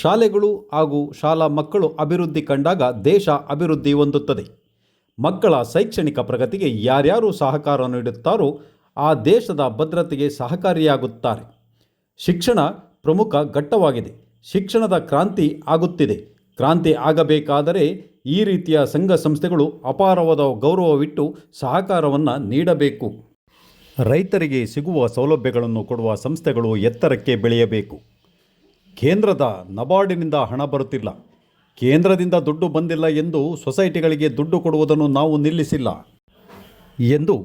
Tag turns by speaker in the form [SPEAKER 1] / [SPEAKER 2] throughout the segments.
[SPEAKER 1] ಶಾಲೆಗಳು ಹಾಗೂ ಶಾಲಾ ಮಕ್ಕಳು ಅಭಿವೃದ್ಧಿ ಕಂಡಾಗ ದೇಶ ಅಭಿವೃದ್ಧಿ ಹೊಂದುತ್ತದೆ. ಮಕ್ಕಳ ಶೈಕ್ಷಣಿಕ ಪ್ರಗತಿಗೆ ಯಾರ್ಯಾರು ಸಹಕಾರ ನೀಡುತ್ತಾರೋ ಆ ದೇಶದ ಭದ್ರತೆಗೆ ಸಹಕಾರಿಯಾಗುತ್ತಾರೆ. ಶಿಕ್ಷಣ ಪ್ರಮುಖ ಘಟ್ಟವಾಗಿದೆ. ಶಿಕ್ಷಣದ ಕ್ರಾಂತಿ ಆಗುತ್ತಿದೆ. ಕ್ರಾಂತಿ ಆಗಬೇಕಾದರೆ ಈ ರೀತಿಯ ಸಂಘ ಸಂಸ್ಥೆಗಳು ಅಪಾರವಾದ ಗೌರವವಿಟ್ಟು ಸಹಕಾರವನ್ನು ನೀಡಬೇಕು. ರೈತರಿಗೆ ಸಿಗುವ ಸೌಲಭ್ಯಗಳನ್ನು ಕೊಡುವ ಸಂಸ್ಥೆಗಳು ಎತ್ತರಕ್ಕೆ ಬೆಳೆಯಬೇಕು. ಕೇಂದ್ರದ ನಬಾರ್ಡಿನಿಂದ ಹಣ ಬರುತ್ತಿಲ್ಲ. ಕೇಂದ್ರದಿಂದ ದುಡ್ಡು ಬಂದಿಲ್ಲ ಎಂದು ಸೊಸೈಟಿಗಳಿಗೆ ದುಡ್ಡು ಕೊಡುವುದನ್ನು ನಾವು ನಿಲ್ಲಿಸಿಲ್ಲ ಎಂದು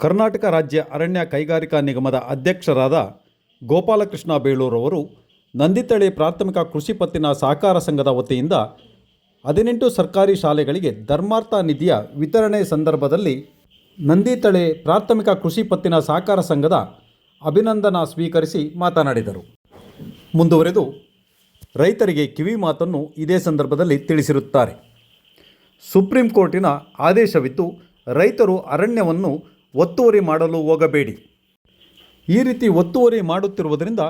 [SPEAKER 1] ಕರ್ನಾಟಕ ರಾಜ್ಯ ಅರಣ್ಯ ಕೈಗಾರಿಕಾ ನಿಗಮದ ಅಧ್ಯಕ್ಷರಾದ ಗೋಪಾಲಕೃಷ್ಣ ಬೇಳೂರವರು ನಂದಿತಳೆ ಪ್ರಾಥಮಿಕ ಕೃಷಿ ಪತ್ತಿನ ಸಹಕಾರ ಸಂಘದ ವತಿಯಿಂದ ಹದಿನೆಂಟು ಸರ್ಕಾರಿ ಶಾಲೆಗಳಿಗೆ ಧರ್ಮಾರ್ಥ ನಿಧಿಯ ವಿತರಣೆ ಸಂದರ್ಭದಲ್ಲಿ ನಂದಿತಳೆ ಪ್ರಾಥಮಿಕ ಕೃಷಿ ಪತ್ತಿನ ಸಹಕಾರ ಸಂಘದ ಅಭಿನಂದನಾ ಸ್ವೀಕರಿಸಿ ಮಾತನಾಡಿದರು. ಮುಂದುವರೆದು ರೈತರಿಗೆ ಕಿವಿ ಮಾತನ್ನು ಇದೇ ಸಂದರ್ಭದಲ್ಲಿ ತಿಳಿಸಿರುತ್ತಾರೆ. ಸುಪ್ರೀಂ ಕೋರ್ಟಿನ ಆದೇಶವಿದ್ದು, ರೈತರು ಅರಣ್ಯವನ್ನು ಒತ್ತುವರಿ ಮಾಡಲು ಹೋಗಬೇಡಿ. ಈ ರೀತಿ ಒತ್ತುವರಿ ಮಾಡುತ್ತಿರುವುದರಿಂದ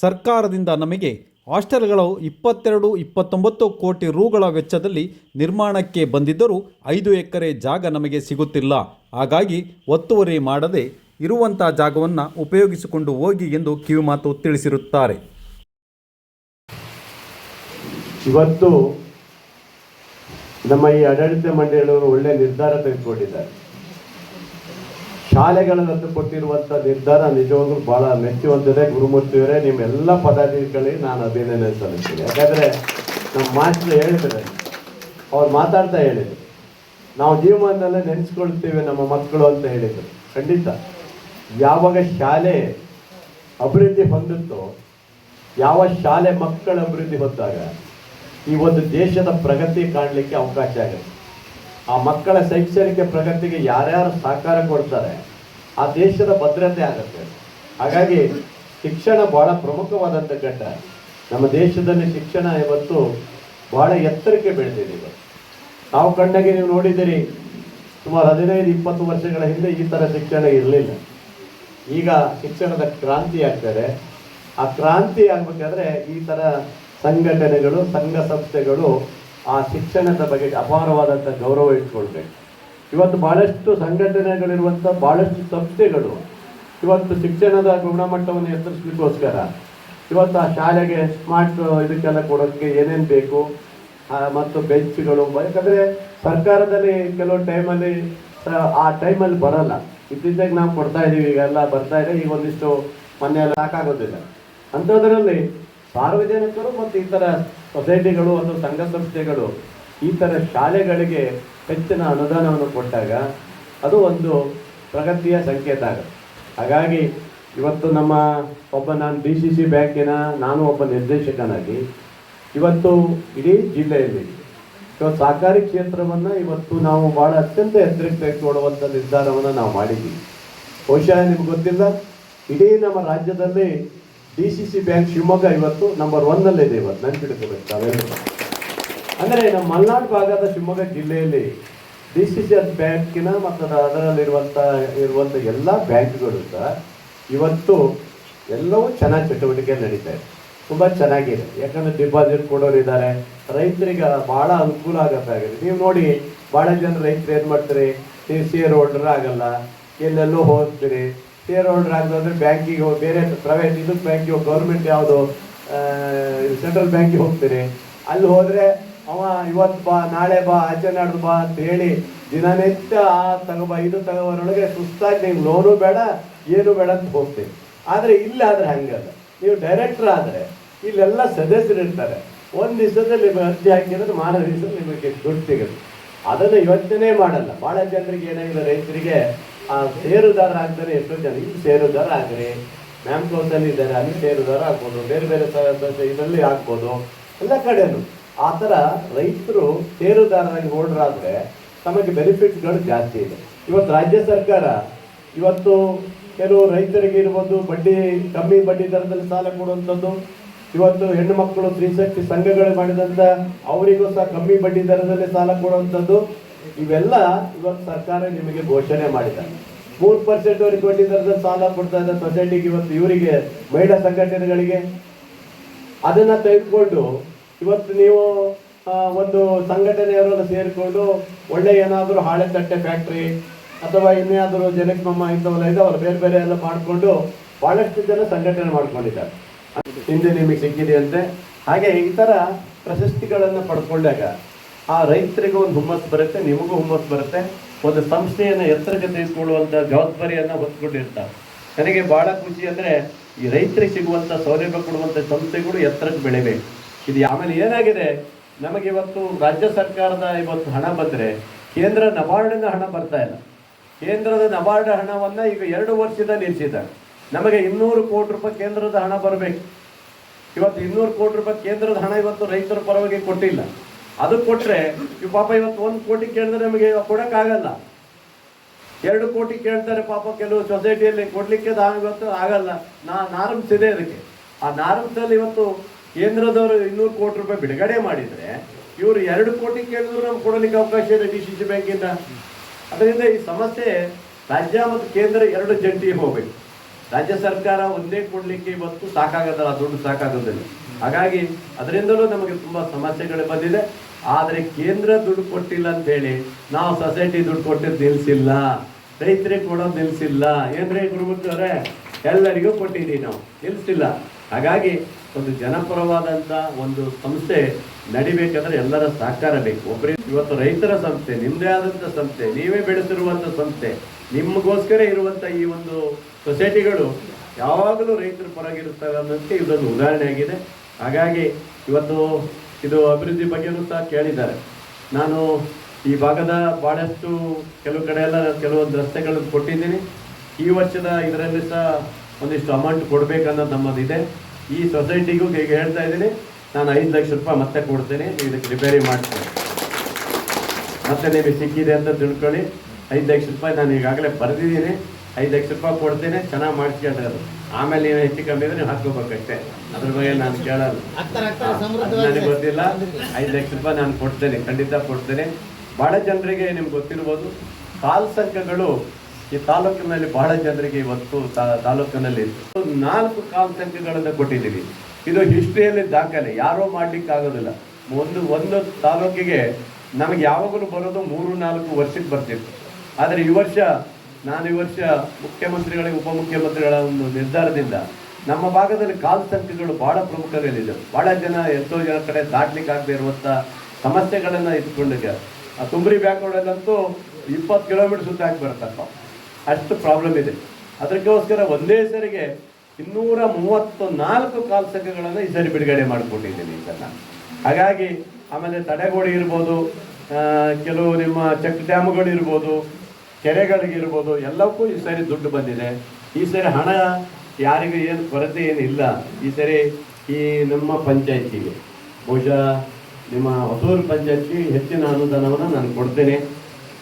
[SPEAKER 1] ಸರ್ಕಾರದಿಂದ ನಮಗೆ ಹಾಸ್ಟೆಲ್ಗಳು ಇಪ್ಪತ್ತೆರಡು, ಇಪ್ಪತ್ತೊಂಬತ್ತು ಕೋಟಿ ರೂಗಳ ವೆಚ್ಚದಲ್ಲಿ ನಿರ್ಮಾಣಕ್ಕೆ ಬಂದಿದ್ದರೂ ಐದು ಎಕರೆ ಜಾಗ ನಮಗೆ ಸಿಗುತ್ತಿಲ್ಲ. ಹಾಗಾಗಿ ಒತ್ತುವರಿ ಮಾಡದೆ ಇರುವಂಥ ಜಾಗವನ್ನು ಉಪಯೋಗಿಸಿಕೊಂಡು ಹೋಗಿ ಎಂದು ಕಿವಿಮಾತು ತಿಳಿಸಿರುತ್ತಾರೆ.
[SPEAKER 2] ಇವತ್ತು ನಮ್ಮ ಈ ಆಡಳಿತ ಮಂಡಳಿಯವರು ಒಳ್ಳೆ ನಿರ್ಧಾರ ತೆಗೆದುಕೊಂಡಿದ್ದಾರೆ. ಶಾಲೆಗಳನ್ನು ಕೊಟ್ಟಿರುವಂಥ ನಿರ್ಧಾರ ನಿಜವಾಗ್ಲೂ ಬಹಳ ಮೆಚ್ಚುವಂತಿದೆ ಗುರುಮೂರ್ತಿಯವರೇ ನಿಮ್ಮೆಲ್ಲ ಪದಾಧಿಕಾರಿಗಳಿಗೆ ನಾನು ಅಭಿನಂದನೆ ಸಲ್ಲಿಸ್ತೀನಿ. ಯಾಕಂದರೆ ನಮ್ಮ ಮಾಸ್ಟರ್ ಹೇಳಿದ್ರೆ ಅವ್ರು ಮಾತಾಡ್ತಾ ಹೇಳಿದ್ರು. ನಾವು ಜೀವಮಾನದಲ್ಲೇ ನೆನೆಸ್ಕೊಳ್ತೀವಿ ನಮ್ಮ ಮಕ್ಕಳು ಅಂತ ಹೇಳಿದ್ರು. ಖಂಡಿತ. ಯಾವಾಗ ಶಾಲೆ ಅಭಿವೃದ್ಧಿ ಹೊಂದುತ್ತೋ, ಯಾವ ಶಾಲೆ ಮಕ್ಕಳ ಅಭಿವೃದ್ಧಿ ಹೊಂದಾಗ ಈ ಒಂದು ದೇಶದ ಪ್ರಗತಿ ಕಾಣಲಿಕ್ಕೆ ಅವಕಾಶ ಆಗುತ್ತೆ ಆ ಮಕ್ಕಳ ಶೈಕ್ಷಣಿಕ ಪ್ರಗತಿಗೆ ಯಾರ್ಯಾರು ಸಹಕಾರ ಕೊಡ್ತಾರೆ, ಆ ದೇಶದ ಭದ್ರತೆ ಆಗುತ್ತೆ. ಹಾಗಾಗಿ ಶಿಕ್ಷಣ ಬಹಳ ಪ್ರಮುಖವಾದಂಥ ಘಟ್ಟ. ನಮ್ಮ ದೇಶದಲ್ಲಿ ಶಿಕ್ಷಣ ಇವತ್ತು ಬಹಳ ಎತ್ತರಕ್ಕೆ ಬೆಳೆದಿದೆ ಇವತ್ತು ನಾವು ಕಂಡಾಗೆ ನೀವು ನೋಡಿದ್ದೀರಿ, ಸುಮಾರು ಹದಿನೈದು, ಇಪ್ಪತ್ತು ವರ್ಷಗಳ ಹಿಂದೆ ಈ ಥರ ಶಿಕ್ಷಣ ಇರಲಿಲ್ಲ. ಈಗ ಶಿಕ್ಷಣದ ಕ್ರಾಂತಿ ಆಗ್ತದೆ ಆ ಕ್ರಾಂತಿ ಆಗಬೇಕಾದ್ರೆ ಈ ಥರ ಸಂಘಟನೆಗಳು, ಸಂಘ ಸಂಸ್ಥೆಗಳು ಆ ಶಿಕ್ಷಣದ ಬಗ್ಗೆ ಅಪಾರವಾದಂಥ ಗೌರವ ಇಟ್ಕೊಳ್ಬೇಕು. ಇವತ್ತು ಬಹಳಷ್ಟು ಸಂಘಟನೆಗಳಿರುವಂಥ ಬಹಳಷ್ಟು ಸಂಸ್ಥೆಗಳು ಇವತ್ತು ಶಿಕ್ಷಣದ ಗುಣಮಟ್ಟವನ್ನು ಎತ್ತರಿಸಲಿಕ್ಕೋಸ್ಕರ ಇವತ್ತು ಆ ಶಾಲೆಗೆ ಸ್ಮಾರ್ಟ್ ಇದಕ್ಕೆಲ್ಲ ಕೊಡೋಕ್ಕೆ ಏನೇನು ಬೇಕು ಮತ್ತು ಬೆಂಚ್ಗಳು, ಯಾಕಂದರೆ ಸರ್ಕಾರದಲ್ಲಿ ಕೆಲವು ಟೈಮಲ್ಲಿ ಆ ಟೈಮಲ್ಲಿ ಬರಲ್ಲ. ಇತ್ತೀಚೆಗೆ ನಾವು ಕೊಡ್ತಾ ಇದ್ದೀವಿ ಈಗೆಲ್ಲ ಬರ್ತಾ ಇದೆ, ಈಗ ಒಂದಿಷ್ಟು ಮನೆಯಲ್ಲಿ ಎಲ್ಲ ಸಾಕಾಗೋದಿಲ್ಲ. ಅಂಥದ್ರಲ್ಲಿ ಸಾರ್ವಜನಿಕರು ಮತ್ತು ಇತರ ಸೊಸೈಟಿಗಳು ಮತ್ತು ಸಂಘ ಸಂಸ್ಥೆಗಳು ಈ ಥರ ಶಾಲೆಗಳಿಗೆ ಹೆಚ್ಚಿನ ಅನುದಾನವನ್ನು ಕೊಟ್ಟಾಗ ಅದು ಒಂದು ಪ್ರಗತಿಯ ಸಂಕೇತ ಹಾಗಾಗಿ ಇವತ್ತು ನಮ್ಮ ಒಬ್ಬ ನಾನು ಡಿ ಸಿ ಸಿ ಬ್ಯಾಂಕಿನ, ನಾನು ಒಬ್ಬ ನಿರ್ದೇಶಕನಾಗಿ ಇವತ್ತು ಇಡೀ ಜಿಲ್ಲೆಯಲ್ಲಿ ಇವತ್ತು ಸಹಕಾರಿ ಕ್ಷೇತ್ರವನ್ನು ಇವತ್ತು ನಾವು ಭಾಳ ಅತ್ಯಂತ ಎತ್ತರಕ್ಕೆ ಕೊಡುವಂಥ ನಿರ್ಧಾರವನ್ನು ನಾವು ಮಾಡಿದ್ದೀವಿ. ಬಹುಶಃ ನಿಮ್ಗೆ ಗೊತ್ತಿಲ್ಲ, ಇಡೀ ನಮ್ಮ ರಾಜ್ಯದಲ್ಲಿ D C C bank Shivamogga ಇವತ್ತು ನಂಬರ್ ಒನ್ನಲ್ಲಿದೆ ಇವತ್ತು. ನನ್ನ ತಾವೆಲ್ಲರೂ. ಅಂದರೆ ನಮ್ಮ ಮಲೆನಾಡು ಭಾಗದ ಶಿವಮೊಗ್ಗ ಜಿಲ್ಲೆಯಲ್ಲಿ ಡಿ ಸಿ ಸಿ ಬ್ಯಾಂಕಿನ ಮತ್ತು ಅದ- ಅದರಲ್ಲಿರುವಂಥ ಇರುವಂಥ ಎಲ್ಲ ಬ್ಯಾಂಕ್ಗಳು ಸಹ ಇವತ್ತು ಎಲ್ಲವೂ ಚೆನ್ನಾಗಿ ಚಟುವಟಿಕೆ ನಡೀತಾ ಇದೆ. ತುಂಬ ಚೆನ್ನಾಗಿದೆ. ಯಾಕಂದರೆ ಡಿಪಾಸಿಟ್ ಕೊಡೋರು ಇದ್ದಾರೆ. ರೈತರಿಗೆ ಭಾಳ ಅನುಕೂಲ ಆಗತ್ತಾಗಿದೆ ನೀವು ನೋಡಿ, ಭಾಳ ಜನ ರೈತರು ಏನು ಮಾಡ್ತೀರಿ? ನೀವು ಶೇರ್ ಹೋಲ್ಡರ್ ಆಗಲ್ಲ, ಎಲ್ಲೆಲ್ಲೋ ಹೋಗ್ತೀರಿ. ಶೇರ್ ಹೋಲ್ಡರ್ ಆಗದಂದ್ರೆ ಬ್ಯಾಂಕಿಗೆ ಹೋಗಿ, ಬೇರೆ ಪ್ರೈವೇಟ್ ಇದು ಬ್ಯಾಂಕಿಗೆ ಗೌರ್ಮೆಂಟ್ ಯಾವುದು ಸೆಂಟ್ರಲ್ ಬ್ಯಾಂಕಿಗೆ ಹೋಗ್ತೀರಿ. ಅಲ್ಲಿ ಹೋದರೆ ಅವ ಇವತ್ತು ಬಾ, ನಾಳೆ ಬಾ, ಆಚೆ ನಾಡ್ದು ಬಾ ಅಂತ ಹೇಳಿ ದಿನನಿತ್ಯ ಆ ತಗೋಬಾ, ಇದು ತಗೋಬರೊಳಗೆ ಸುಸ್ತಾಗಿ ನೀವು ಲೋನು ಬೇಡ, ಏನು ಬೇಡ ಅಂತ ಹೋಗ್ತೀವಿ ಆದರೆ ಇಲ್ಲಾದ್ರೆ ಹಂಗಲ್ಲ ನೀವು ಡೈರೆಕ್ಟರ್ ಆದರೆ ಇಲ್ಲೆಲ್ಲ ಸದಸ್ಯರು ಇರ್ತಾರೆ. ಒಂದು ದಿವಸದಲ್ಲಿ ನಿಮಗೆ ಅರ್ಜಿ ಹಾಕಿದ್ರೆ ಮಾರನೇ ದಿವಸ ನಿಮಗೆ ದುಡ್ಡು ಸಿಗುತ್ತೆ. ಅದನ್ನು ಯೋಚನೆ ಮಾಡಲ್ಲ. ಭಾಳ ಜನರಿಗೆ ಏನಾಗಿದೆ, ರೈತರಿಗೆ ಆ ಷೇರುದಾರ ಆಗ್ತಾರೆ, ಎಷ್ಟೋ ಜನ ಇಲ್ಲಿ ಷೇರುದಾರ ಆಗ್ರಿ. ಮ್ಯಾಮ್ಕೋಸಲ್ಲಿ ಇದ್ದಾರೆ, ಅಲ್ಲಿ ಷೇರುದಾರ ಆಗ್ಬೋದು, ಬೇರೆ ಬೇರೆ ಇದರಲ್ಲಿ ಆಗ್ಬೋದು. ಎಲ್ಲ ಕಡೆನು. ಆ ಥರ ರೈತರು ಷೇರುದಾರರಾಗಿ ಹೋಲ್ಡರಾದರೆ ತಮಗೆ ಬೆನಿಫಿಟ್ಗಳು ಜಾಸ್ತಿ ಇದೆ. ಇವತ್ತು ರಾಜ್ಯ ಸರ್ಕಾರ ಇವತ್ತು ಕೆಲವು ರೈತರಿಗೆ ಇರ್ಬೋದು, ಬಡ್ಡಿ ಕಮ್ಮಿ ಬಡ್ಡಿ ದರದಲ್ಲಿ ಸಾಲ ಕೊಡುವಂಥದ್ದು, ಇವತ್ತು ಹೆಣ್ಣು ಮಕ್ಕಳು ಸ್ತ್ರೀಶಕ್ತಿ ಸಂಘಗಳು ಮಾಡಿದಂಥ ಅವರಿಗೂ ಸಹ ಕಮ್ಮಿ ಬಡ್ಡಿ ದರದಲ್ಲಿ ಸಾಲ ಕೊಡುವಂಥದ್ದು ಇವೆಲ್ಲ ಇವತ್ತು ಸರ್ಕಾರ ನಿಮಗೆ ಘೋಷಣೆ ಮಾಡಿದ. ಮೂರು ಪರ್ಸೆಂಟ್ ಅವ್ರಿಗೆ ದರದಲ್ಲಿ ಸಾಲ ಕೊಡ್ತಾ ಇದ್ದ ಸೊಸೈಟಿಗೆ ಇವತ್ತು ಇವರಿಗೆ, ಮಹಿಳಾ ಸಂಘಟನೆಗಳಿಗೆ. ಅದನ್ನ ತೆಗೆದುಕೊಂಡು ಇವತ್ತು ನೀವು ಒಂದು ಸಂಘಟನೆಯವರನ್ನು ಸೇರಿಕೊಂಡು ಒಳ್ಳೆ ಏನಾದರೂ ಹಾಳೆ ತಟ್ಟೆ ಫ್ಯಾಕ್ಟ್ರಿ ಅಥವಾ ಇನ್ಯಾವುದಾದ್ರು ಜನಕ್ಮಮ್ಮ ಇಂಥವೆಲ್ಲ ಇದಾವಲ್ಲ, ಬೇರೆ ಬೇರೆ ಎಲ್ಲ ಮಾಡಿಕೊಂಡು ಬಹಳಷ್ಟು ಜನ ಸಂಘಟನೆ ಮಾಡ್ಕೊಂಡಿದ್ದಾರೆ. ಹಿಂದೆ ನಿಮಗೆ ಸಿಕ್ಕಿದೆ ಅಂತೆ. ಹಾಗೆ ಈ ಥರ ಪ್ರಶಸ್ತಿಗಳನ್ನು ಪಡ್ಕೊಂಡಾಗ ಆ ರೈತರಿಗೂ ಒಂದು ಹುಮ್ಮಸ್ ಬರುತ್ತೆ, ನಿಮಗೂ ಹುಮ್ಮಸ್ ಬರುತ್ತೆ. ಒಂದು ಸಂಸ್ಥೆಯನ್ನು ಎತ್ತರಕ್ಕೆ ತೆಗೆದುಕೊಳ್ಳುವಂಥ ಜವಾಬ್ದಾರಿಯನ್ನು ಹೊತ್ಕೊಂಡಿರ್ತಾರೆ. ನನಗೆ ಭಾಳ ಖುಷಿ ಅಂದರೆ, ಈ ರೈತರಿಗೆ ಸಿಗುವಂಥ ಸೌಲಭ್ಯ ಕೊಡುವಂಥ ಸಂಸ್ಥೆಗಳು ಎತ್ತರಕ್ಕೆ ಬೆಳಿಬೇಕು. ಇದು ಆಮೇಲೆ ಏನಾಗಿದೆ, ನಮಗೆ ಇವತ್ತು ರಾಜ್ಯ ಸರ್ಕಾರದ ಇವತ್ತು ಹಣ ಬಂದರೆ, ಕೇಂದ್ರ ನಬಾರ್ಡಿನ ಹಣ ಬರ್ತಾ ಇಲ್ಲ. ಕೇಂದ್ರದ ನಬಾರ್ಡ್ ಹಣವನ್ನು ಈಗ ಎರಡು ವರ್ಷದ ನಿಲ್ಲಿಸಿದ್ದಾರೆ ನಮಗೆ ಇನ್ನೂರು ಕೋಟಿ ರೂಪಾಯಿ ಕೇಂದ್ರದ ಹಣ ಬರಬೇಕು. ಇವತ್ತು ಇನ್ನೂರು ಕೋಟಿ ರೂಪಾಯಿ ಕೇಂದ್ರದ ಹಣ ಇವತ್ತು ರೈತರ ಪರವಾಗಿ ಕೊಟ್ಟಿಲ್ಲ. ಅದು ಕೊಟ್ಟರೆ ಇವ್ ಪಾಪ ಇವತ್ತು ಒಂದು ಕೋಟಿ ಕೇಳಿದ್ರೆ ನಮಗೆ ಕೊಡೋಕ್ಕಾಗಲ್ಲ. ಎರಡು ಕೋಟಿ ಕೇಳ್ತಾರೆ ಪಾಪ ಕೆಲವು ಸೊಸೈಟಿಯಲ್ಲಿ ಕೊಡ್ಲಿಕ್ಕೆ ಇವತ್ತು ಆಗಲ್ಲ. ನಾ ನಾರ್ಮ್ಸ್ ಇದೆ ಅದಕ್ಕೆ. ಆ ನಾರ್ಮ್ಸಲ್ಲಿ ಇವತ್ತು ಕೇಂದ್ರದವರು ಇನ್ನೂರು ಕೋಟಿ ರೂಪಾಯಿ ಬಿಡುಗಡೆ ಮಾಡಿದರೆ, ಇವರು ಎರಡು ಕೋಟಿ ಕೇಳಿದ್ರು ನಮ್ಗೆ ಕೊಡಲಿಕ್ಕೆ ಅವಕಾಶ ಇದೆ ಡಿ ಸಿ ಸಿ ಬ್ಯಾಂಕಿಂದ ಅದರಿಂದ ಈ ಸಮಸ್ಯೆ ರಾಜ್ಯ ಮತ್ತು ಕೇಂದ್ರ ಎರಡು ಜಂಟಿ ಹೋಗ್ಬೇಕು. ರಾಜ್ಯ ಸರ್ಕಾರ ಒಂದೇ ಕೊಡ್ಲಿಕ್ಕೆ ಇವತ್ತು ಸಾಕಾಗೋದಲ್ಲ ದುಡ್ಡು ಸಾಕಾಗೋದಿಲ್ಲ. ಹಾಗಾಗಿ ಅದರಿಂದಲೂ ನಮಗೆ ತುಂಬಾ ಸಮಸ್ಯೆಗಳು ಬಂದಿದೆ. ಆದರೆ ಕೇಂದ್ರ ದುಡ್ಡು ಕೊಟ್ಟಿಲ್ಲ ಅಂತ ಹೇಳಿ ನಾವು ಸೊಸೈಟಿ ದುಡ್ಡು ಕೊಟ್ಟಿದ್ದು ನಿಲ್ಲಿಸಿಲ್ಲ ರೈತರಿಗೆ ಕೊಡೋದು ನಿಲ್ಲಿಸಿಲ್ಲ ಏನ್ರೇ ಗುರುಮೂರ್ತಿ ಅವರೇ? ಎಲ್ಲರಿಗೂ ಕೊಟ್ಟಿದ್ದೀವಿ ನಾವು. ನಿಲ್ಲಿಸಿಲ್ಲ ಹಾಗಾಗಿ ಒಂದು ಜನಪರವಾದಂಥ ಒಂದು ಸಂಸ್ಥೆ ನಡಿಬೇಕಂದ್ರೆ ಎಲ್ಲರ ಸಹಕಾರ ಬೇಕು. ಒಬ್ಬರೇ ಇವತ್ತು ರೈತರ ಸಂಸ್ಥೆ ನಿಮ್ಮದೇ ಆದಂಥ ಸಂಸ್ಥೆ, ನೀವೇ ಬೆಳೆಸಿರುವಂಥ ಸಂಸ್ಥೆ, ನಿಮಗೋಸ್ಕರ ಇರುವಂಥ ಈ ಒಂದು ಸೊಸೈಟಿಗಳು ಯಾವಾಗಲೂ ರೈತರ ಪರವಾಗಿರುತ್ತವೆ ಅನ್ನೋದಕ್ಕೆ ಇದೊಂದು ಉದಾಹರಣೆ ಆಗಿದೆ ಹಾಗಾಗಿ ಇವತ್ತು ಇದು ಅಭಿವೃದ್ಧಿ ಬಗ್ಗೆನೂ ಸಹ ಕೇಳಿದ್ದಾರೆ. ನಾನು ಈ ಭಾಗದ ಭಾಳಷ್ಟು ಕೆಲವು ಕಡೆ ಎಲ್ಲ ಕೆಲವೊಂದು ರಸ್ತೆಗಳನ್ನು ಕೊಟ್ಟಿದ್ದೀನಿ. ಈ ವರ್ಷದ ಇದರಲ್ಲಿ ಸಹ ಒಂದಿಷ್ಟು ಅಮೌಂಟ್ ಕೊಡಬೇಕನ್ನೋದು ನಮ್ಮದಿದೆ. ಈ ಸೊಸೈಟಿಗೂ ಈಗ ಹೇಳ್ತಾ ಇದ್ದೀನಿ. ನಾನು ಐದು ಲಕ್ಷ ರೂಪಾಯಿ ಮತ್ತೆ ಕೊಡ್ತೇನೆ. ಇದಕ್ಕೆ ರಿಪೇರಿ ಮಾಡ್ತೀನಿ ಮತ್ತೆ ನಿಮಗೆ ಸಿಕ್ಕಿದೆ ಅಂತ ತಿಳ್ಕೊಳ್ಳಿ. ಐದು ಲಕ್ಷ ರೂಪಾಯಿ ನಾನು ಈಗಾಗಲೇ ಬರೆದಿದ್ದೀನಿ. ಐದು ಲಕ್ಷ ರೂಪಾಯಿ ಕೊಡ್ತೇನೆ. ಚೆನ್ನಾಗಿ ಮಾಡಿಸ್ಕೊಂಡ್ರೆ ಅದು. ಆಮೇಲೆ ನೀವು ಹೆಚ್ಚು ಕಮ್ಮಿ ಇದ್ರೆ ನೀವು ಹಾಕೋಬೇಕಷ್ಟೇ ಅದ್ರ ಬಗ್ಗೆ ನಾನು ಕೇಳಲ್ಲ. ನನಗೆ ಗೊತ್ತಿಲ್ಲ. ಐದು ಲಕ್ಷ ರೂಪಾಯಿ ನಾನು ಕೊಡ್ತೇನೆ ಖಂಡಿತ ಕೊಡ್ತೇನೆ. ಬಹಳ ಜನರಿಗೆ ನಿಮ್ಗೆ ಗೊತ್ತಿರ್ಬೋದು ಕಾಲ್ ಸಂಘಗಳು ಈ ತಾಲೂಕಿನಲ್ಲಿ ಬಹಳ ಜನರಿಗೆ ಇವತ್ತು ತಾ- ತಾಲೂಕಿನಲ್ಲಿ ನಾಲ್ಕು ಕಾಲ್ ಸಂಖ್ಯೆಗಳನ್ನು ಕೊಟ್ಟಿದ್ದೀವಿ. ಇದು ಹಿಸ್ಟ್ರಿಯಲ್ಲಿ ದಾಖಲೆ ಯಾರೂ ಮಾಡ್ಲಿಕ್ಕೆ ಆಗೋದಿಲ್ಲ ಒಂದು ಒಂದು ತಾಲೂಕಿಗೆ ನಮಗೆ ಯಾವಾಗಲೂ ಬರೋದು ಮೂರು ನಾಲ್ಕು ವರ್ಷಕ್ಕೆ ಬರ್ತಿತ್ತು. ಆದರೆ ಈ ವರ್ಷ ನಾನು ಈ ವರ್ಷ ಮುಖ್ಯಮಂತ್ರಿಗಳಿಗೆ, ಉಪಮುಖ್ಯಮಂತ್ರಿಗಳ ಒಂದು ನಿರ್ಧಾರದಿಂದ ನಮ್ಮ ಭಾಗದಲ್ಲಿ ಕಾಲ್ ಸಂಖ್ಯೆಗಳು ಬಹಳ ಪ್ರಮುಖದಲ್ಲಿದೆ ಬಹಳ ಜನ ಎಷ್ಟೋ ಜನ ಕಡೆ ದಾಟ್ಲಿಕ್ಕೆ ಆಗದೆ ಇರುವಂಥ ಸಮಸ್ಯೆಗಳನ್ನು ಇಟ್ಕೊಂಡಿದ್ದೆ ಆ ತುಂಬ್ರಿ ಒಳಗಂತೂ ಇಪ್ಪತ್ತು ಕಿಲೋಮೀಟರ್ ಸುತ್ತ ಹಾಕಿ ಬರ್ತಪ್ಪ ಅಷ್ಟು ಪ್ರಾಬ್ಲಮ್ ಇದೆ. ಅದಕ್ಕೋಸ್ಕರ ಒಂದೇ ಸರಿಗೆ ಇನ್ನೂರ ಮೂವತ್ತು ನಾಲ್ಕು ಕಾಲ್ ಸಂಖ್ಯೆಗಳನ್ನು ಈ ಸರಿ ಬಿಡುಗಡೆ ಮಾಡಿಕೊಂಡಿದ್ದೀನಿ ಇದನ್ನು ಹಾಗಾಗಿ ಆಮೇಲೆ ತಡೆಗೋಡೆ ಇರ್ಬೋದು ಕೆಲವು ನಿಮ್ಮ ಚೆಕ್ ಡ್ಯಾಮ್ಗಳು ಇರ್ಬೋದು ಕೆರೆಗಳಿಗಿರ್ಬೋದು, ಎಲ್ಲಕ್ಕೂ ಈ ಸರಿ ದುಡ್ಡು ಬಂದಿದೆ. ಈ ಸರಿ ಹಣ ಯಾರಿಗೂ ಏನು ಕೊರತೆ ಏನಿಲ್ಲ. ಈ ಸರಿ ಈ ನಮ್ಮ ಪಂಚಾಯತಿಗೆ, ಬಹುಶಃ ನಿಮ್ಮ ಹೊಸೂರು ಪಂಚಾಯತಿ ಹೆಚ್ಚಿನ ಅನುದಾನವನ್ನು ನಾನು ಕೊಡ್ತೇನೆ.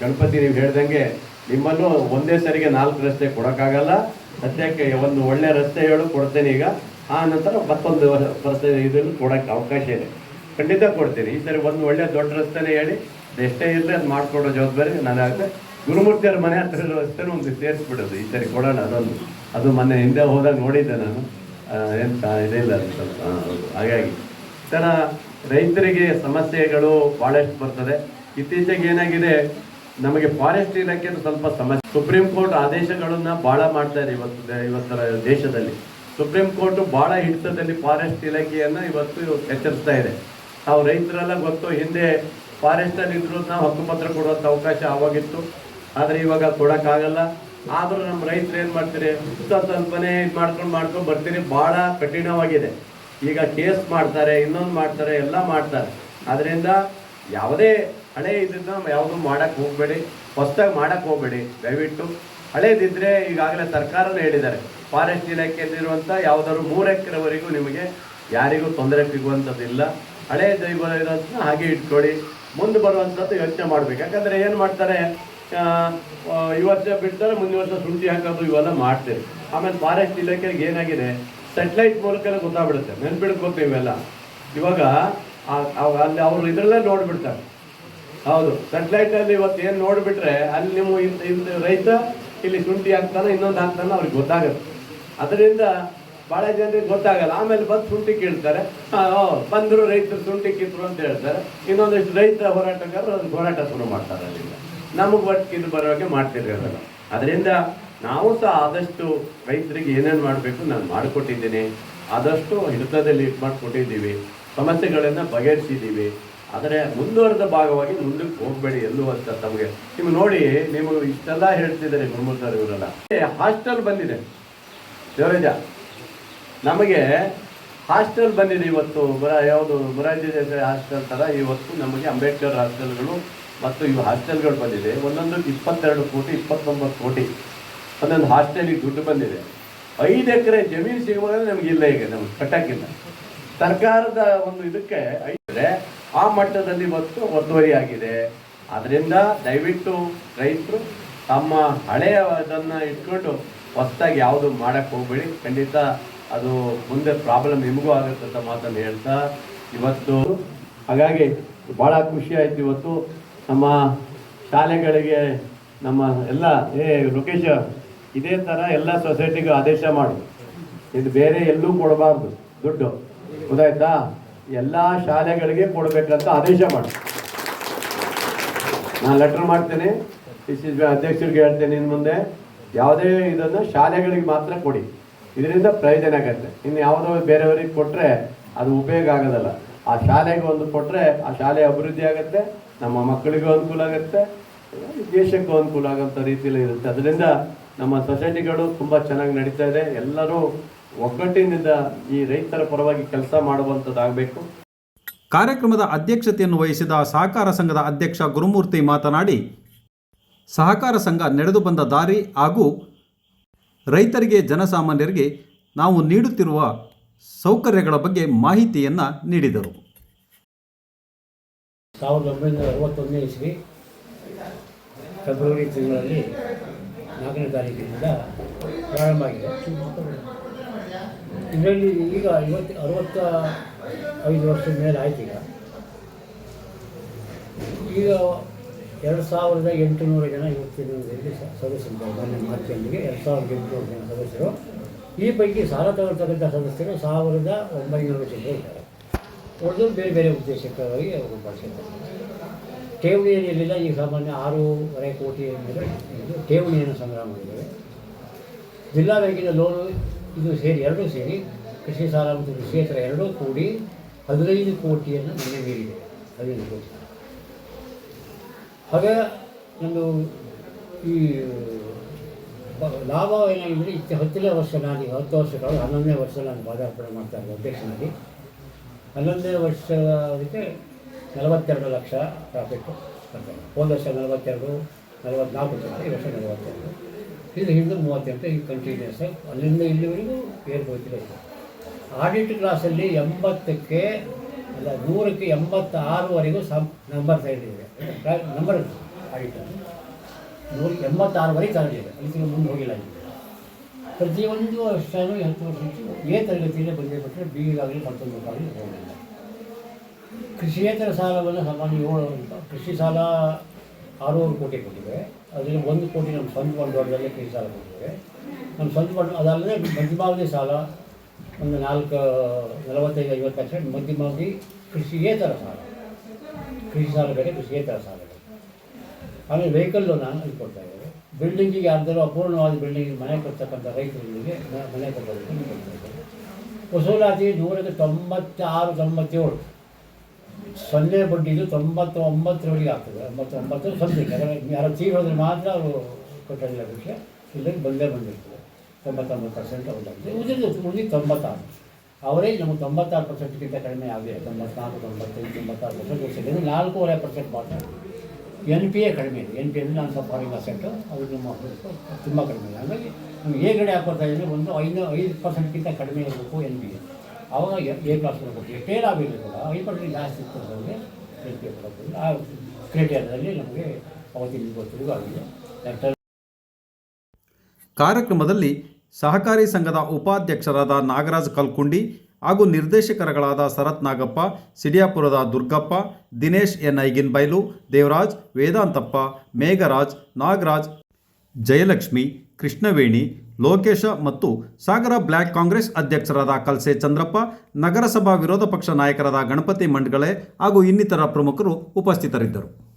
[SPEAKER 2] ಗಣಪತಿ ನೀವು ಹೇಳ್ದಂಗೆ ನಿಮ್ಮನ್ನು ಒಂದೇ ಸರಿಗೆ ನಾಲ್ಕು ರಸ್ತೆ ಕೊಡೋಕ್ಕಾಗಲ್ಲ. ಸದ್ಯಕ್ಕೆ ಒಂದು ಒಳ್ಳೆ ರಸ್ತೆ ಹೇಳು, ಕೊಡ್ತೇನೆ ಈಗ. ಆ ನಂತರ ಮತ್ತೊಂದು ರಸ್ತೆ ಇದನ್ನು ಕೊಡೋಕ್ಕೆ ಅವಕಾಶ ಇದೆ. ಖಂಡಿತ ಕೊಡ್ತೀನಿ. ಈ ಸರಿ ಒಂದು ಒಳ್ಳೆ ದೊಡ್ಡ ರಸ್ತೆನೇ ಹೇಳಿ, ಎಷ್ಟೇ ಇರಲಿ ಅದು ಮಾಡಿಕೊಡೋ ಜವಾಬ್ದಾರಿ ನನಗಾಗುತ್ತೆ ಗುರುಮೂರ್ತಿಯವ್ರ ಮನೆ ಹತ್ರ ಇರೋ ಅಷ್ಟೇ ಒಂದು ಸೇರಿಸ್ಬಿಡೋದು ಈ ಸರಿ ಕೊಡೋಣ ಅದೊಂದು. ಅದು ಮೊನ್ನೆ ಹಿಂದೆ ಹೋದಾಗ ನೋಡಿದ್ದೆ ನಾನು. ಎಂತ ಇದಿಲ್ಲ ಸ್ವಲ್ಪ ಹಾಗಾಗಿ ಈ ರೈತರಿಗೆ ಸಮಸ್ಯೆಗಳು ಭಾಳಷ್ಟು ಬರ್ತದೆ. ಇತ್ತೀಚೆಗೆ ಏನಾಗಿದೆ, ನಮಗೆ ಫಾರೆಸ್ಟ್ ಇಲಾಖೆ ಸ್ವಲ್ಪ ಸಮಸ್ಯೆ. ಸುಪ್ರೀಂ ಕೋರ್ಟ್ ಆದೇಶಗಳನ್ನ ಭಾಳ ಇದೆ ಇವತ್ತು ಇವತ್ತರ ದೇಶದಲ್ಲಿ. ಸುಪ್ರೀಂ ಕೋರ್ಟ್ ಭಾಳ ಹಿಡಿತದಲ್ಲಿ ಫಾರೆಸ್ಟ್ ಇಲಾಖೆಯನ್ನ ಇವತ್ತು ಎಚ್ಚರಿಸ್ತಾ ಇದೆ. ನಾವು ರೈತರೆಲ್ಲ ಗೊತ್ತು, ಹಿಂದೆ ಫಾರೆಸ್ಟ್ ಅಲ್ಲಿ ಇದ್ರು ನಾವು ಹಕ್ಕುಪತ್ರ ಕೊಡುವಂತ ಅವಕಾಶ ಆವಾಗಿತ್ತು. ಆದ್ರೆ ಇವಾಗ ಕೊಡಕ್ಕಾಗಲ್ಲ. ಆದ್ರೂ ನಮ್ಮ ರೈತರು ಏನ್ ಮಾಡ್ತೀರಿ? ಸ್ವಲ್ಪನೇ ಇದು ಮಾಡ್ಕೊಂಡು ಮಾಡ್ಕೊಂಡು ಬರ್ತೀರಿ. ಬಹಳ ಕಠಿಣವಾಗಿದೆ. ಈಗ ಕೇಸ್ ಮಾಡ್ತಾರೆ, ಇನ್ನೊಂದು ಮಾಡ್ತಾರೆ, ಎಲ್ಲ ಮಾಡ್ತಾರೆ. ಅದರಿಂದ ಯಾವುದೇ ಹಳೆ ಇದನ್ನ ಯಾವುದು ಮಾಡಕ್ ಹೋಗ್ಬೇಡಿ. ಹೊಸ್ದಾಗಿ ಮಾಡಕ್ ಹೋಗ್ಬೇಡಿ. ದಯವಿಟ್ಟು ಹಳೇದಿದ್ರೆ ಈಗಾಗಲೇ ಸರ್ಕಾರನೇ ಹೇಳಿದ್ದಾರೆ, ಫಾರೆಸ್ಟ್ ಇಲಾಖೆಯಲ್ಲಿರುವಂಥ ಯಾವ್ದಾದ್ರು ಮೂರು ಎಕರೆವರೆಗೂ ನಿಮಗೆ ಯಾರಿಗೂ ತೊಂದರೆ ಸಿಗುವಂಥದ್ದಿಲ್ಲ. ಹಳೆ ದೈವ ಇರೋದನ್ನ ಹಾಗೆ ಇಟ್ಕೊಳ್ಳಿ. ಮುಂದೆ ಬರುವಂಥದ್ದು ಯೋಚನೆ ಮಾಡ್ಬೇಕು. ಯಾಕಂದ್ರೆ ಏನು ಮಾಡ್ತಾರೆ? ಈ ವರ್ಷ ಬಿಡ್ತಾರೆ, ಮುಂದಿನ ವರ್ಷ ಶುಂಠಿ ಹಾಕೋದು ಇವೆಲ್ಲ ಮಾಡ್ತೇವೆ. ಆಮೇಲೆ ಫಾರೆಸ್ಟ್ ಇಲಾಖೆಗೆ ಏನಾಗಿದೆ ಸೆಟ್ಲೈಟ್ ಮೂಲಕ ಗೊತ್ತಾಗ್ಬಿಡುತ್ತೆ ನೆನ್ಪಿಡ್ಬೇಕು ಇವೆಲ್ಲ ಇವಾಗ ಅಲ್ಲಿ ಅವರು ಇದರಲ್ಲೇ ನೋಡ್ಬಿಡ್ತಾರೆ. ಹೌದು ಸೆಟ್ಲೈಟಲ್ಲಿ ಇವತ್ತು ಏನು ನೋಡಿಬಿಟ್ರೆ, ಅಲ್ಲಿ ನಿಮ್ಮ ರೈತ ಇಲ್ಲಿ ಶುಂಠಿ ಹಾಕ್ತಾನೆ ಇನ್ನೊಂದು ಹಾಕ್ತಾನೆ ಅವ್ರಿಗೆ ಗೊತ್ತಾಗುತ್ತೆ. ಅದರಿಂದ ಭಾಳ ಜನರಿಗೆ ಗೊತ್ತಾಗಲ್ಲ. ಆಮೇಲೆ ಬಂದು ಶುಂಠಿ ಕೇಳ್ತಾರೆ. ಬಂದ್ರು ರೈತರು ಶುಂಠಿ ಕಿತ್ತರು ಅಂತ ಹೇಳ್ತಾರೆ. ಇನ್ನೊಂದಿಷ್ಟು ರೈತ ಹೋರಾಟಗಾರರು ಹೋರಾಟ ಶುರು ಮಾಡ್ತಾರೆ ಅಲ್ಲಿಂದ. ನಮಗೆ ಒಟ್ಟಿಗೆ ಮಾಡ್ತಿದ್ರೆ ಅದನ್ನ ಅದರಿಂದ ನಾವು ಸಹ ಆದಷ್ಟು ರೈತರಿಗೆ ಏನೇನು ಮಾಡಬೇಕು ನಾನು ಮಾಡಿಕೊಟ್ಟಿದ್ದೀನಿ. ಆದಷ್ಟು ಹಿಡಿತದಲ್ಲಿ ಇದು ಮಾಡಿಕೊಟ್ಟಿದ್ದೀವಿ. ಸಮಸ್ಯೆಗಳನ್ನು ಬಗೆಹರಿಸಿದ್ದೀವಿ. ಆದರೆ ಮುಂದುವರೆದ ಭಾಗವಾಗಿ ಮುಂದಕ್ಕೆ ಹೋಗಬೇಡಿ ಎಲ್ಲೂ ಅಂತ ತಮಗೆ. ನೀವು ನೋಡಿ ನಿಮಗೆ ಇಷ್ಟೆಲ್ಲ ಹೇಳ್ತಿದ್ದಾರೆ ಗುರುಮೂರ್ ಸರ್ ಇವರೆಲ್ಲ. ಹಾಸ್ಟೆಲ್ ಬಂದಿದೆ. ದೇವರಾಜ, ನಮಗೆ ಹಾಸ್ಟೆಲ್ ಬಂದಿದೆ ಇವತ್ತು. ಯಾವುದು ಮೊರಾರ್ಜಿ ದೇಸಾಯಿ ಹಾಸ್ಟೆಲ್ ಥರ ಇವತ್ತು ನಮಗೆ ಅಂಬೇಡ್ಕರ್ ಹಾಸ್ಟೆಲ್ಗಳು ಮತ್ತು ಇವು ಹಾಸ್ಟೆಲ್ಗಳು ಬಂದಿದೆ. ಒಂದೊಂದಕ್ಕೆ ಇಪ್ಪತ್ತೆರಡು ಕೋಟಿ, ಇಪ್ಪತ್ತೊಂಬತ್ತು ಕೋಟಿ. ಒಂದೊಂದು ಹಾಸ್ಟೆಲಿಗೆ ದುಡ್ಡು ಬಂದಿದೆ. ಐದು ಎಕರೆ ಜಮೀನು ಸಿಗುವಾಗ ನಮ್ಗೆ ಇಲ್ಲ ಈಗ, ನಮ್ಗೆ ಕಟ್ಟಕ್ಕಿಲ್ಲ. ಸರ್ಕಾರದ ಒಂದು ಇದಕ್ಕೆ ಐದರೆ ಆ ಮಟ್ಟದಲ್ಲಿ ಇವತ್ತು ಒತ್ತುವರಿ ಆಗಿದೆ. ಅದರಿಂದ ದಯವಿಟ್ಟು ರೈತರು ತಮ್ಮ ಹಳೆಯ ಅದನ್ನು ಇಟ್ಕೊಂಡು ಹೊಸದಾಗಿ ಯಾವುದು ಮಾಡಕ್ಕೆ ಹೋಗ್ಬೇಡಿ. ಖಂಡಿತ ಅದು ಮುಂದೆ ಪ್ರಾಬ್ಲಮ್ ನಿಮಗೂ ಆಗುತ್ತೆ ಅಂತ ಮಾತನ್ನು ಹೇಳ್ತಾ, ಇವತ್ತು ಹಾಗಾಗಿ ಭಾಳ ಖುಷಿ ಆಯ್ತು ಇವತ್ತು. ನಮ್ಮ ಶಾಲೆಗಳಿಗೆ ನಮ್ಮ ಎಲ್ಲ, ಏ, ಲೋಕೇಶ, ಇದೇ ಥರ ಎಲ್ಲ ಸೊಸೈಟಿಗೂ ಆದೇಶ ಮಾಡು. ಇದು ಬೇರೆ ಎಲ್ಲೂ ಕೊಡಬಾರ್ದು ದುಡ್ಡು. ಗೊತ್ತಾಯ್ತಾ? ಎಲ್ಲ ಶಾಲೆಗಳಿಗೆ ಕೊಡಬೇಕಂತ ಆದೇಶ ಮಾಡು. ನಾನು ಲೆಟರ್ ಮಾಡ್ತೇನೆ ಅಧ್ಯಕ್ಷರಿಗೆ ಹೇಳ್ತೇನೆ ಇನ್ನು ಮುಂದೆ. ಯಾವುದೇ ಇದನ್ನು ಶಾಲೆಗಳಿಗೆ ಮಾತ್ರ ಕೊಡಿ. ಇದರಿಂದ ಪ್ರಯೋಜನ ಆಗುತ್ತೆ. ಇನ್ನು ಯಾವುದೋ ಬೇರೆಯವರಿಗೆ ಕೊಟ್ಟರೆ ಅದು ಉಪಯೋಗ ಆಗೋದಲ್ಲ. ಆ ಶಾಲೆಗೆ ಒಂದು ಕೊಟ್ಟರೆ ಆ ಶಾಲೆ ಅಭಿವೃದ್ಧಿ ಆಗುತ್ತೆ. ನಮ್ಮ ಮಕ್ಕಳಿಗೂ ಅನುಕೂಲ ಆಗುತ್ತೆ, ದೇಶಕ್ಕೂ ಅನುಕೂಲ ಆಗೋಂಥ ರೀತಿಯಲ್ಲಿ ಇರುತ್ತೆ. ಅದರಿಂದ ನಮ್ಮ ಸೊಸೈಟಿಗಳು ತುಂಬ ಚೆನ್ನಾಗಿ ನಡೀತಾ ಇದೆ. ಎಲ್ಲರೂ ಒಗ್ಗಟ್ಟಿನಿಂದ ಈ ರೈತರ ಪರವಾಗಿ ಕೆಲಸ ಮಾಡುವಂಥದ್ದಾಗಬೇಕು
[SPEAKER 1] ಕಾರ್ಯಕ್ರಮದ ಅಧ್ಯಕ್ಷತೆಯನ್ನು ವಹಿಸಿದ ಸಹಕಾರ ಸಂಘದ ಅಧ್ಯಕ್ಷ ಗುರುಮೂರ್ತಿ ಮಾತನಾಡಿ, ಸಹಕಾರ ಸಂಘ ನಡೆದು ಬಂದ ದಾರಿ ಹಾಗೂ ರೈತರಿಗೆ ಜನಸಾಮಾನ್ಯರಿಗೆ ನಾವು ನೀಡುತ್ತಿರುವ ಸೌಕರ್ಯಗಳ ಬಗ್ಗೆ ಮಾಹಿತಿಯನ್ನು ನೀಡಿದರು.
[SPEAKER 3] ಸಾವಿರದ ಒಂಬೈನೂರ ಅರವತ್ತೊಂದನೇ ಇಸ್ವಿ ಫೆಬ್ರವರಿ ತಿಂಗಳಲ್ಲಿ ನಾಲ್ಕನೇ ತಾರೀಕಿನಿಂದ ಪ್ರಾರಂಭ ಆಗಿದೆ. ಇದರಲ್ಲಿ ಈಗ ಐವತ್ತು, ಅರವತ್ತ ಐದು ವರ್ಷದ ಮೇಲೆ ಆಯ್ತು ಈಗ. ಈಗ ಎರಡು ಸಾವಿರದ ಎಂಟುನೂರು ಜನ ಇವತ್ತಿನ ಸದಸ್ಯರು ಸದಸ್ಯರಿದ್ದಾರೆ ಮೊನ್ನೆ ಎರಡು ಸಾವಿರದ ಎಂಟುನೂರು ಜನ ಸದಸ್ಯರು. ಈ ಪೈಕಿ ಸಾಲ ತಗೊಳ್ತಕ್ಕಂಥ ಸದಸ್ಯರು ಸಾವಿರದ ಒಂಬೈನೂರು ಜನ ಇದ್ದಾರೆ. ಉಳಿದು ಬೇರೆ ಬೇರೆ ಉದ್ದೇಶಕ್ಕಾಗಿ ಅವರು ಬಳಸಿದ್ದಾರೆ. ಠೇವಣಿ ಏನಿರಲಿಲ್ಲ ಈಗ ಸಾಮಾನ್ಯ ಆರೂವರೆ ಕೋಟಿ ಮೇಲೆ ಇದು ಠೇವಣಿಯನ್ನು ಸಂಗ್ರಹ ಮಾಡಿದ್ದೇವೆ ಜಿಲ್ಲಾ ಬ್ಯಾಂಕಿನ ಲೋನು ಇದು ಸೇರಿ, ಎರಡೂ ಸೇರಿ ಕೃಷಿ ಸಾಲ ಮತ್ತು ಕೃಷಿಯೇತರ ಎರಡೂ ಕೂಡಿ ಹದಿನೈದು ಕೋಟಿಯನ್ನು ಮನೆ ಮೀರಿದೆ. ಹದಿನೈದು ಕೋಟಿ. ಹಾಗೆ ನಮ್ಮದು ಈ ಲಾಭ ಏನಾಗಿದೆ, ಇತ್ತು ಹತ್ತನೇ ವರ್ಷ ನಾನು ಹತ್ತು ವರ್ಷಗಳು ಹನ್ನೊಂದನೇ ವರ್ಷ ನಾನು ಪಾದಾರ್ಪಣೆ ಮಾಡ್ತಾ ಇದ್ದೆ ಅಧ್ಯಕ್ಷನಾಗಿ ಹನ್ನೊಂದನೇ ವರ್ಷ ಅದಕ್ಕೆ ನಲವತ್ತೆರಡು ಲಕ್ಷ ಪ್ರಾಫಿಟ್ ಬರ್ತದೆ ಹೋದ ವರ್ಷ ನಲವತ್ತೆರಡು, ನಲವತ್ನಾಲ್ಕು ಲಕ್ಷ ಈ ವರ್ಷ ನಲವತ್ತೆರಡು. ಇದು ಹಿಡಿದು ಮೂವತ್ತೆಂಟು ಈಗ ಕಂಟಿನ್ಯೂಸ್ ಅಲ್ಲಿಂದ ಇಲ್ಲಿವರೆಗೂ ಏರ್ಬೋದಿಲ್ಲ ಆಡಿಟ್ ಕ್ಲಾಸಲ್ಲಿ ಎಂಬತ್ತಕ್ಕೆ, ಅಲ್ಲ ನೂರಕ್ಕೆ ಎಂಬತ್ತಾರುವರೆಗೂ ಸಂ ನಂಬರ್ ಇದೆ ನಂಬರ್ ಆಡಿಟ್ ನೂರ ಎಂಬತ್ತಾರುವರೆಗೆ ಇದೆ ಅಲ್ಲಿ ಮುಂದೆ ಹೋಗಿಲ್ಲ ಪ್ರತಿಯೊಂದು ಅಷ್ಟು ಹತ್ತು ವರ್ಷಕ್ಕೆ ಎ ತರಗತಿಯಲ್ಲೇ ಬಂದೇ ಬಿಟ್ಟರೆ ಬಿ ಆಗಲಿ ಮತ್ತೊಂದಕ್ಕಾಗಲಿ ಹೋಗಿಲ್ಲ ಕೃಷಿಯೇತರ ಸಾಲವನ್ನು ಸಾಮಾನ್ಯ ಏಳು ಕೃಷಿ ಸಾಲ ಆರೂವರೆ ಕೋಟಿ ಕೊಟ್ಟಿವೆ ಅದರಲ್ಲಿ ಒಂದು ಕೋಟಿ ನಮ್ಮ ಸ್ವಂತ ಬಂಡವಾಳದಲ್ಲೇ ಕೃಷಿ ಸಾಲ ಕೊಟ್ಟಿದ್ದೇವೆ ನಮ್ಮ ಸ್ವಂತ ಬಂಡ ಅದಲ್ಲದೆ ಮಧ್ಯಮಾವಧಿ ಸಾಲ ಒಂದು ನಾಲ್ಕು, ನಲವತ್ತೈದು, ಐವತ್ತು ಪರ್ಸೆಂಟ್ ಮಧ್ಯಮಾವಧಿ ಕೃಷಿಯೇತರ ಸಾಲ. ಕೃಷಿ ಸಾಲ ಬೇರೆ ಕೃಷಿಯೇತರ ಸಾಲ ಆಮೇಲೆ ವೆಹಿಕಲ್ ಲೋನ್ ಇದು ಕೊಡ್ತಾ ಇದ್ದಾರೆ. ಬಿಲ್ಡಿಂಗಿಗೆ ಯಾರ್ದಾರು ಅಪೂರ್ಣವಾದ ಬಿಲ್ಡಿಂಗ್ ಮನೆ ಕಟ್ತಕ್ಕಂಥ ರೈತರಿಗೆ ಮ- ಮನೆ ಕಟ್ಟೋದಕ್ಕೆ ವಸೂಲಾತಿ ನೂರಕ್ಕೆ ತೊಂಬತ್ತಾರು, ತೊಂಬತ್ತೇಳು. ಸೊನ್ನೆ ಬಡ್ಡಿದು ತೊಂಬತ್ತು ಒಂಬತ್ತರವರೆಗೆ ಆಗ್ತದೆ. ಒಂಬತ್ತೊಂಬತ್ತು ಒಂಬತ್ತು ಸಮಥಿಂಗ್ ಅದರ ಯಾರು ತೀರೋದ್ರೆ ಮಾತ್ರ ಅವರು ಕೊಟ್ಟಿಲ್ಲ ವಿಷಯ ಇಲ್ಲಿಗೆ ಬಂದೇ ಬಂದಿರ್ತದೆ. ತೊಂಬತ್ತೊಂಬತ್ತು ಪರ್ಸೆಂಟ್ ಅವ್ರದ್ದಾಗಿದೆ ಉಳಿದಿದ್ದು ಉಳಿದು ತೊಂಬತ್ತಾರು. ಅವರೇ ನಮಗೆ ತೊಂಬತ್ತಾರು ಪರ್ಸೆಂಟ್ಗಿಂತ ಕಡಿಮೆ ಆಗಿದೆ. ತೊಂಬತ್ನಾಲ್ಕು, ತೊಂಬತ್ತೈದು, ತೊಂಬತ್ತಾರು ಪರ್ಸೆಂಟ್ ವರ್ಷದಲ್ಲಿ ನಾಲ್ಕೂವರೆ ಪರ್ಸೆಂಟ್ ಮಾತ್ರ. ಎನ್ ಪಿ ಎ ಕಡಿಮೆ ಇದೆ. ಎನ್ ಪಿ ಅಂದರೆ ನಾನು ಫಾರಿನ್ ಅಸೆಟ್ಟು ಅದು ನಮ್ಮ ತುಂಬ ಕಡಿಮೆ ಇದೆ. ಹಾಗಾಗಿ ನಮ್ಗೆ ಎ ಗಡಿ ಹಾಕೋತಾ ಇದ್ದರೆ ಒಂದು ಐದು ಐದು ಪರ್ಸೆಂಟ್ಗಿಂತ ಕಡಿಮೆ ಇರಬೇಕು ಎನ್ ಪಿ ಎ ಆವಾಗ ಎ- ಕ್ಲಾಸ್ ಕೊಡಬೇಕು ಎಷ್ಟೇ ಲಾಭ ಇರಲಿ ಕೂಡ, ಐದು ಪರ್ಸೆಂಟ್ ಜಾಸ್ತಿ ಇರ್ತದೆ ಎನ್ ಪಿ ಎ ಕೊಡಬೇಕು ಆ ಕ್ರೈಟೇರಿಯಾದಲ್ಲಿ ನಮಗೆ ಅವತ್ತಿನ ಇವತ್ತಿಗೂ ಆಗಿದೆ. ಡಾಕ್ಟರ್
[SPEAKER 1] ಕಾರ್ಯಕ್ರಮದಲ್ಲಿ ಸಹಕಾರಿ ಸಂಘದ ಉಪಾಧ್ಯಕ್ಷರಾದ ನಾಗರಾಜ್ ಕಲ್ಕುಂಡಿ ಹಾಗೂ ನಿರ್ದೇಶಕರಗಳಾದ ಶರತ್ ನಾಗಪ್ಪ, ಸಿಡಿಯಾಪುರದ ದುರ್ಗಪ್ಪ, ದಿನೇಶ್ ಎನ್. ಐಗಿನ್ಬೈಲು, ದೇವರಾಜ್ ವೇದಾಂತಪ್ಪ, ಮೇಘರಾಜ್ ನಾಗರಾಜ್, ಜಯಲಕ್ಷ್ಮಿ, ಕೃಷ್ಣವೇಣಿ, ಲೋಕೇಶ ಮತ್ತು ಸಾಗರ ಬ್ಲ್ಯಾಕ್ ಕಾಂಗ್ರೆಸ್ ಅಧ್ಯಕ್ಷರಾದ ಕಲ್ಸೆ ಚಂದ್ರಪ್ಪ, ನಗರಸಭಾ ವಿರೋಧ ಪಕ್ಷ ನಾಯಕರಾದ ಗಣಪತಿ ಮಂಡ್ಗಳೆ ಹಾಗೂ ಇನ್ನಿತರ ಪ್ರಮುಖರು ಉಪಸ್ಥಿತರಿದ್ದರು.